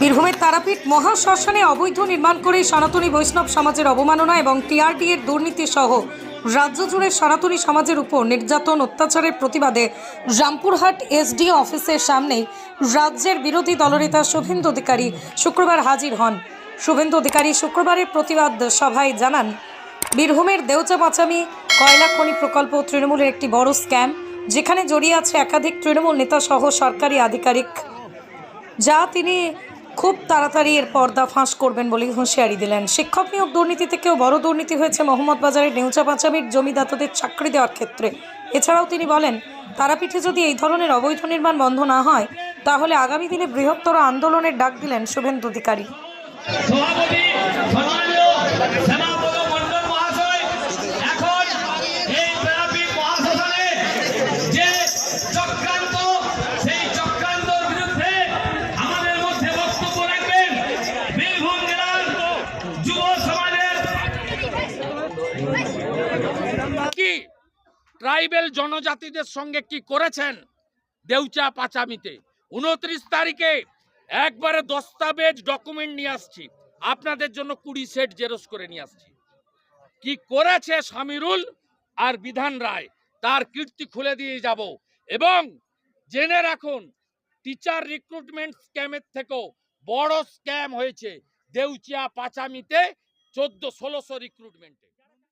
বীরভূমের তারাপীঠ মহাশ্মশানে অবৈধ নির্মাণ করে সনাতনী বৈষ্ণব সমাজের অবমাননা এবং টিআরডি এর দুর্নীতি সহ রাজ্য জুড়ে সনাতনী সমাজের উপর নির্যাতন অত্যাচারের প্রতিবাদে রামপুরহাট এসডিও অফিসের সামনেই রাজ্যের বিরোধী দলনেতা শুভেন্দু অধিকারী শুক্রবার হাজির হন। শুভেন্দু অধিকারী শুক্রবারের প্রতিবাদ সভায় জানান, বীরভূমের দেউচা পাচামি কয়লা খনি প্রকল্প তৃণমূলের একটি বড় স্ক্যাম, যেখানে জড়িয়ে আছে একাধিক তৃণমূল নেতা সহ সরকারি আধিকারিক। যা তিনি খুব তাড়াতাড়ি এর পর্দা ফাঁস করবেন বলে হুঁশিয়ারি দিলেন। শিক্ষক নিয়োগ দুর্নীতি থেকেও বড় দুর্নীতি হয়েছে মোহাম্মদ বাজারের নেউচা পাঁচামির জমিদাতাদের চাকরি দেওয়ার ক্ষেত্রে। এছাড়াও তিনি বলেন, তারাপীঠে যদি এই ধরনের অবৈধ নির্মাণ বন্ধ না হয়, তাহলে আগামী দিনে বৃহত্তর আন্দোলনের ডাক দিলেন শুভেন্দু অধিকারী। কি? ট্রাইবেল জনজাতিদের সঙ্গে কি করেছেন? দেউচা পাচামিতে। উনত্রিশ তারিখে একবারে দস্তাবেজ ডকুমেন্ট নিয়ে আসছি। আপনাদের জন্য কুড়ি সেট জেরক্স করে নিয়ে আসছি। কি করেছে সামিরুল আর বিধান রায়? তার কীর্তি খুলে দিয়ে যাব। এবং জেনে রাখুন, টিচার রিক্রুটমেন্ট স্ক্যামের থেকেও বড় স্ক্যাম হয়েছে দেউচিয়া পাচামিতে চোদ্দ ষোলোশো রিক্রুটমেন্টে।